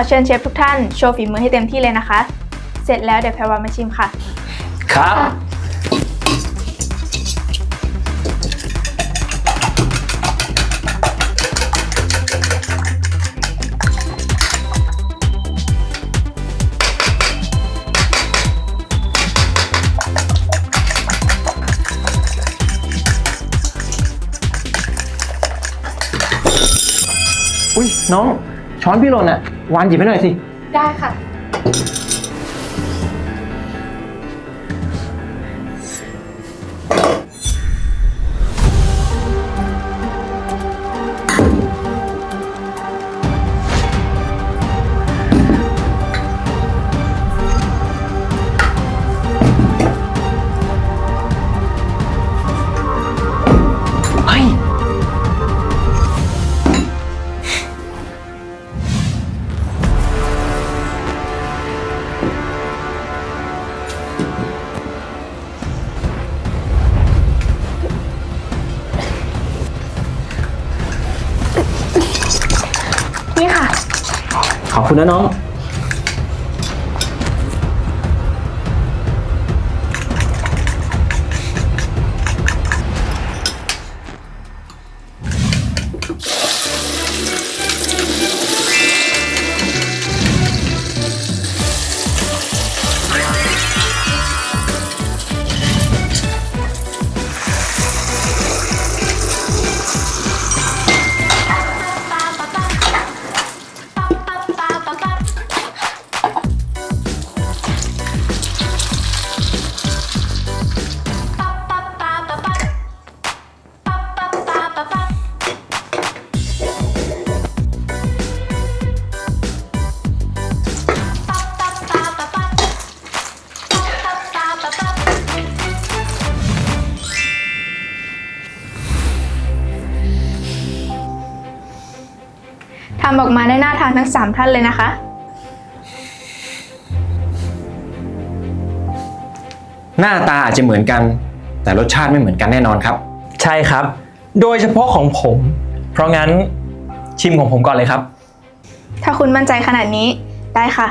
ขอเชิญเชฟทุกท่านโชว์ฝีมือให้เต็มที่เลยนะคะ เสร็จแล้วเดี๋ยวแพรวามาชิมค่ะ ครับ อุ้ยน้อง ช้อนพี่หล่นอะ วานหยิบให้หน่อยสิ ได้ค่ะ ขอบคุณนะน้องำออกมาได้น่าทานทั้ง 3 ท่านเลยนะคะ หน้าตาอาจจะเหมือนกัน แต่รสชาติไม่เหมือนกันแน่นอนครับ ใช่ครับ โดยเฉพาะของผม เพราะงั้นชิมของผมก่อนเลยครับ ถ้าคุณมั่นใจขนาดนี้ได้ค่ะ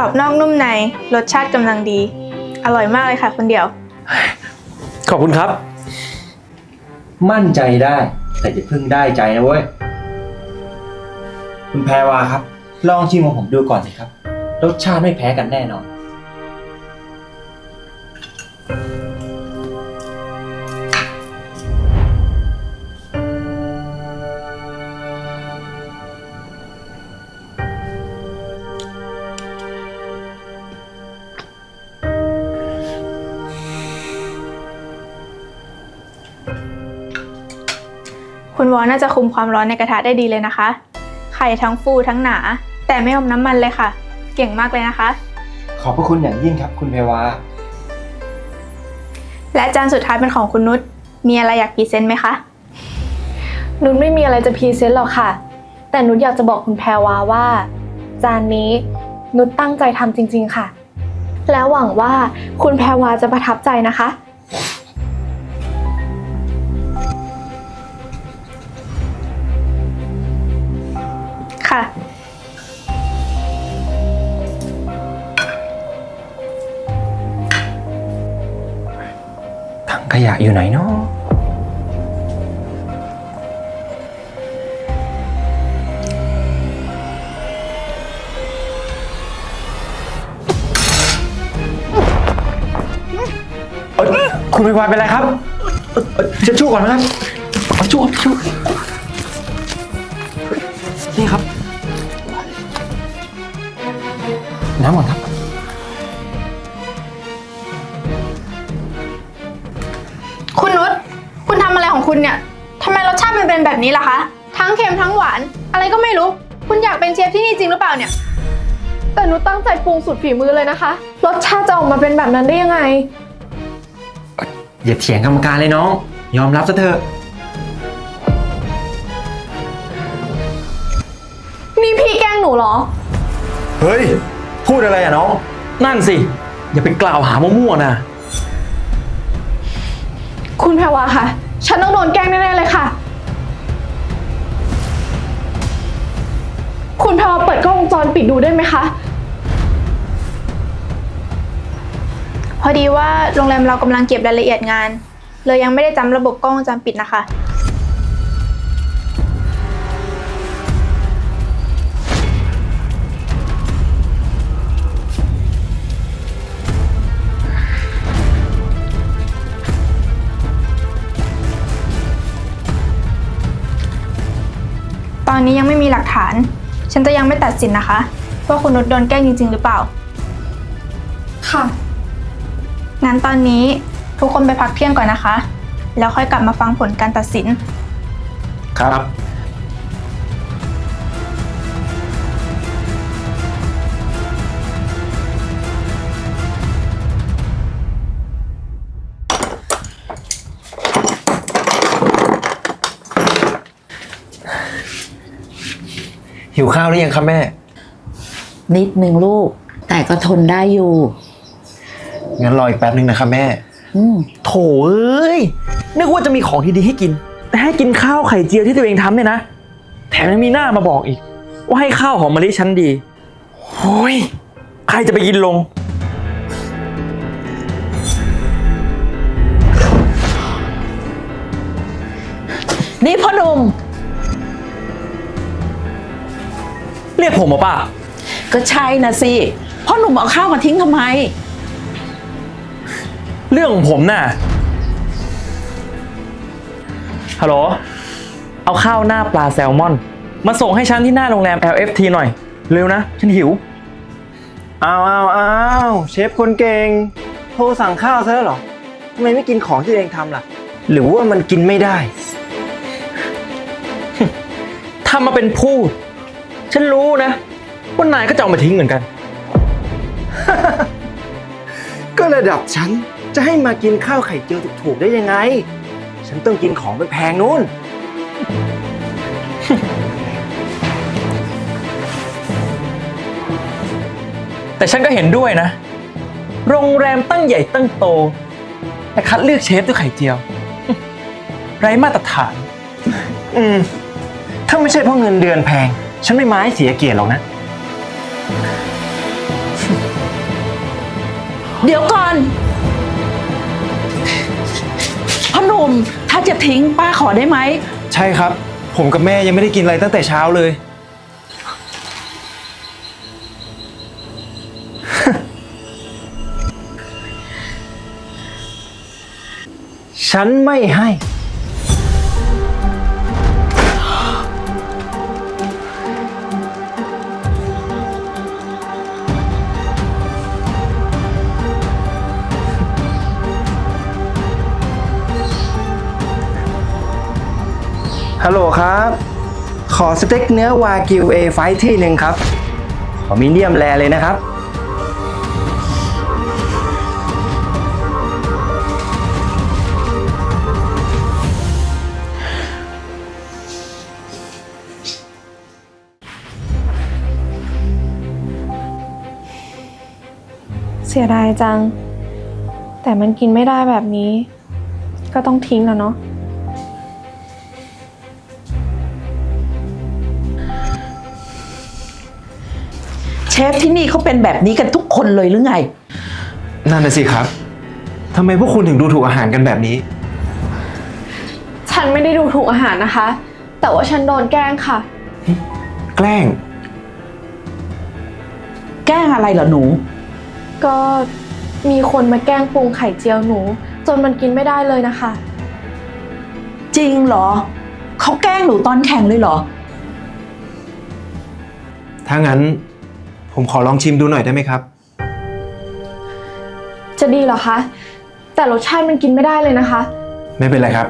รอบนอกนุ่มใน รสชาติกำลังดี อร่อยมากเลยค่ะคนเดียว ขอบคุณครับ มั่นใจได้ แต่จะพึ่งได้ใจนะเว้ย คุณแพรวาครับ ลองชิมของผมดูก่อนสิครับ รสชาติไม่แพ้กันแน่นอน อน่าจะคุมความร้อนในกระทะได้ดีเลยนะคะ ไข่ทั้งฟูทั้งหนา แต่ไม่อมน้ำมันเลยค่ะ เก่งมากเลยนะคะ ขอบพระคุณอย่างยิ่งครับคุณแพรวาและจานสุดท้ายเป็นของคุณนุชมีอะไรอยากพรีเซนต์ไหมคะ นุชไม่มีอะไรจะพรีเซนต์หรอกค่ะ แต่นุชอยากจะบอกคุณแพรวาว่า จานนี้นุชตั้งใจทำจริง ๆค่ะ แล้วหวังว่าคุณแพรวาจะประทับใจนะคะ ค่ะ ถังขยะอยู่ไหนเนาะเอ้ยคุณไปวายเป็นไรครับเอ่อเอ่อเช็ดชู่ก่อนนะครับเอาชู่เอาชู่นี่ครับ น้ำก่อนครับ คุณนุชคุณทำอะไรของคุณเนี่ยทำไมรสชาติมันเป็นแบบนี้ล่ะคะ ทั้งเค็มทั้งหวาน อะไรก็ไม่รู้ คุณอยากเป็นเชฟที่นี่จริงหรือเปล่าเนี่ย แต่นุชตั้งใจปรุงสุดฝีมือเลยนะคะ รสชาติจะออกมาเป็นแบบนั้นได้ยังไง อย่าเถียงกรรมการเลยน้อง ยอมรับซะเถอะ นี่พี่แกล้งหนูเหรอ เฮ้ย พูดอะไรอะน้อง นั่นสิ อย่าไปกล่าวหามั่วๆนะ คุณแพรวาค่ะ ฉันต้องโดนแกล้งแน่ๆเลยค่ะ คุณแพรวาเปิดกล้องวงจรปิดดูได้ไหมคะ พอดีว่าโรงแรมเรากำลังเก็บรายละเอียดงาน เลยยังไม่ได้จำระบบกล้องวงจรปิดนะคะ ตอนนี้ยังไม่มีหลักฐาน ฉันจะยังไม่ตัดสินนะคะว่าคุณนุชโดนแกล้งจริง ๆ หรือเปล่า ค่ะ งั้นตอนนี้ทุกคนไปพักเที่ยงก่อนนะคะ แล้วค่อยกลับมาฟังผลการตัดสิน ครับ หิวข้าวหรือยังครับแม่ นิดนึงลูก แต่ก็ทนได้อยู่ งั้นรออีกแป๊บนึงนะครับแม่ อืมโถเอ้ย นึกว่าจะมีของดีๆให้กิน แต่ให้กินข้าวไข่เจียวที่ตัวเองทำเนี่ยนะ แถมยังมีหน้ามาบอกอีก ว่าให้ข้าวหอมมะลิชั้นดีโอ้ย ใครจะไปกินลง นี่พ่อหนุ่ม เรียกผมเหรอป้า ก็ใช่นะสิพ่อหนุ่มเอาข้าวมาทิ้งทำไม เรื่องของผมน่ะ ฮัลโหล เอาข้าวหน้าปลาแซลมอน มาส่งให้ฉันที่หน้าโรงแรม LFT หน่อย เร็วนะ ฉันหิว อ้าวอ้าวอ้าวเชฟคนเก่ง โทรสั่งข้าวซะแล้วเหรอทำไมไม่กินของที่ตัวเองทำล่ะ หรือว่ามันกินไม่ได้ ทำมาเป็นพูด ฉันรู้นะว่านายก็จะเอามาทิ้งเหมือนกัน ก็ระดับฉันจะให้มากินข้าวไข่เจียวถูกๆได้ยังไง ฉันต้องกินของแพงๆนู่น แต่ฉันก็เห็นด้วยนะ โรงแรมตั้งใหญ่ตั้งโต แต่คัดเลือกเชฟด้วยไข่เจียว ไร้มาตรฐาน อืม ถ้าไม่ใช่เพราะเงินเดือนแพง ฉันไม่มาให้เสียเกียรติหรอกนะ เดี๋ยวก่อนพ่อหนุ่มถ้าจะทิ้งป้าขอได้ไหม ใช่ครับ ผมกับแม่ยังไม่ได้กินอะไรตั้งแต่เช้าเลย ฉันไม่ให้ ฮัลโหลครับ ขอสเต็กเนื้อวากิวเอไฟที่หนึ่งครับ ขอมีเดียมแรเลยนะครับ เสียดายจัง แต่มันกินไม่ได้แบบนี้ ก็ต้องทิ้งแล้วเนาะ ฟที่นี่เขาเป็นแบบนี้กันทุกคนเลยหรือไง นั่นน่ะสิครับทำไมพวกคุณถึงดูถูกอาหารกันแบบนี้ ฉันไม่ได้ดูถูกอาหารนะคะ แต่ว่าฉันโดนแกล้งค่ะ แกล้ง แกล้งอะไรเหรอหนู ก็มีคนมาแกล้งปรุงไข่เจียวหนู จนมันกินไม่ได้เลยนะคะ จริงเหรอ เขาแกล้งหนูตอนแข่งเลยเหรอ ถ้างั้น ผมขอลองชิมดูหน่อยได้ไหมครับ จะดีเหรอคะ แต่รสชาติมันกินไม่ได้เลยนะคะ ไม่เป็นไรครับ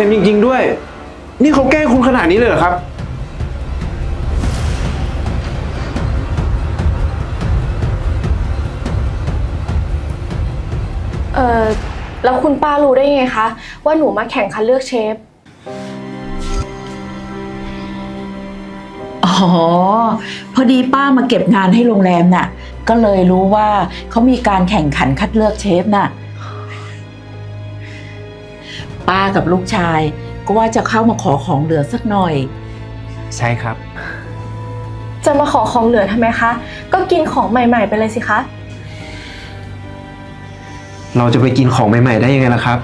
ค็มจริง ๆ ด้วย นี่เขาแกล้งคุณขนาดนี้เลยเหรอครับ แล้วคุณป้ารู้ได้ไงคะว่าหนูมาแข่งคัดเลือกเชฟ อ๋อ พอดีป้ามาเก็บงานให้โรงแรมน่ะ ก็เลยรู้ว่าเขามีการแข่งขันคัดเลือกเชฟน่ะ ป้ากับลูกชาย ก็ว่าจะเข้ามาขอของเหลือสักหน่อย ใช่ครับ จะมาขอของเหลือทำไมคะ ก็กินของใหม่ ๆ ไปเลยสิคะ เราจะไปกินของใหม่ๆได้ยังไงล่ะครับ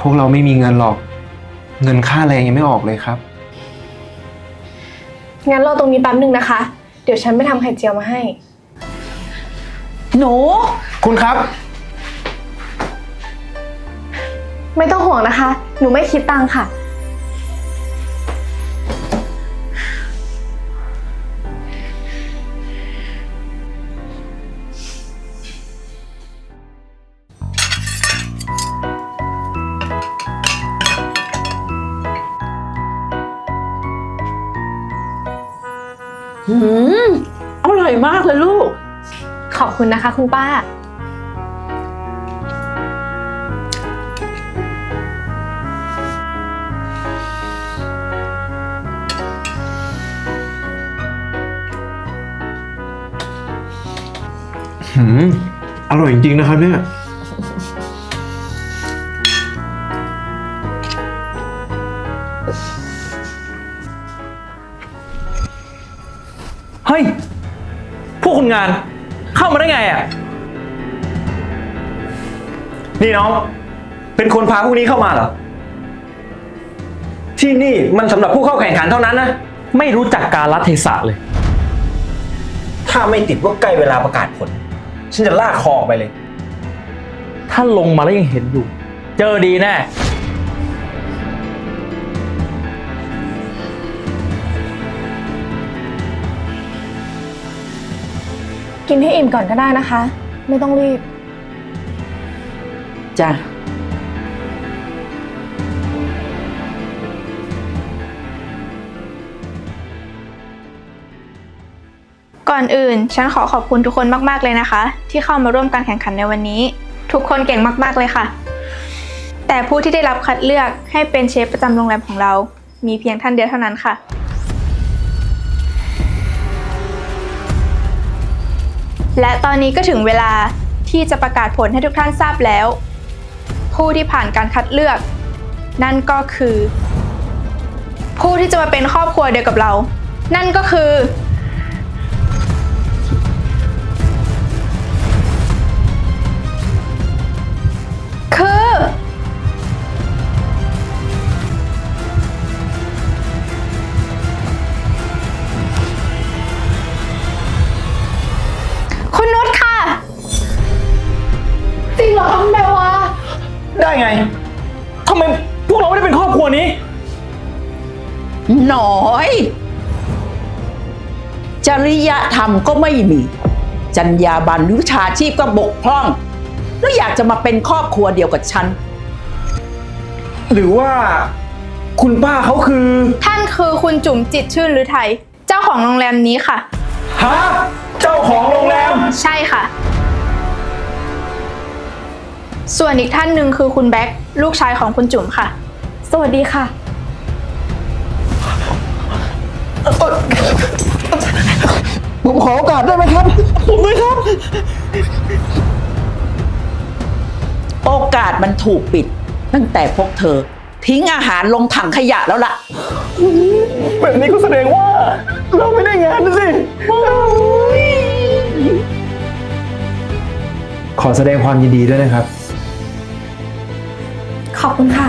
พวกเราไม่มีเงินหรอก เงินค่าแรงยังไม่ออกเลยครับ งั้นรอตรงนี้แป๊บนึงนะคะ เดี๋ยวฉันไปทำไข่เจียวมาให้ หนู คุณครับ ไม่ต้องห่วงนะคะ หนูไม่คิดตังค่ะ หืมอร่อยมากเลยลูก ขอบคุณนะคะคุณป้า หืมอร่อยจริงๆนะครับเนี่ย งาน เข้ามาได้ไงอะ นี่น้อง เป็นคนพาพวกนี้เข้ามาเหรอ ที่นี่มันสำหรับผู้เข้าแข่งขันเท่านั้นนะ ไม่รู้จักการรัเทศะเลย ถ้าไม่ติดว่าใกล้เวลาประกาศผล ฉันจะลากคอออกไปเลย ถ้าลงมาแล้วยังเห็นอยู่ เจอดีแน่ กินให้อิ่มก่อนก็ได้นะคะ ไม่ต้องรีบ จ้ะ ก่อนอื่น ฉันขอขอบคุณทุกคนมาก ๆ เลยนะคะ ที่เข้ามาร่วมการแข่งขันในวันนี้ ทุกคนเก่งมาก ๆ เลยค่ะ แต่ผู้ที่ได้รับคัดเลือกให้เป็นเชฟประจำโรงแรมของเรา มีเพียงท่านเดียวเท่านั้นค่ะ และตอนนี้ก็ถึงเวลาที่จะประกาศผลให้ทุกท่านทราบแล้ว ผู้ที่ผ่านการคัดเลือก นั่นก็คือ ผู้ที่จะมาเป็นครอบครัวเดียวกับเรา นั่นก็คือ ริยธรรมก็ไม่มี จรรยาบรรณวิชาชีพก็บกพร่อง แล้วอยากจะมาเป็นครอบครัวเดียวกับฉัน หรือว่าคุณป้าเขาคือ ท่านคือคุณจุ๋มจิตชื่นหรือไทย เจ้าของโรงแรมนี้ค่ะ ฮะ เจ้าของโรงแรม ใช่ค่ะ ส่วนอีกท่านหนึ่งคือคุณแบ็คลูกชายของคุณจุ๋มค่ะ สวัสดีค่ะ ผมขอโอกาสได้ไหมครับ ผมไหมครับ โอกาสมันถูกปิด ตั้งแต่พวกเธอ ทิ้งอาหารลงถังขยะแล้วล่ะ แบบนี้ก็แสดงว่า เราไม่ได้งานนะสิ ขอแสดงความยินดีด้วยนะครับ ขอบคุณค่ะ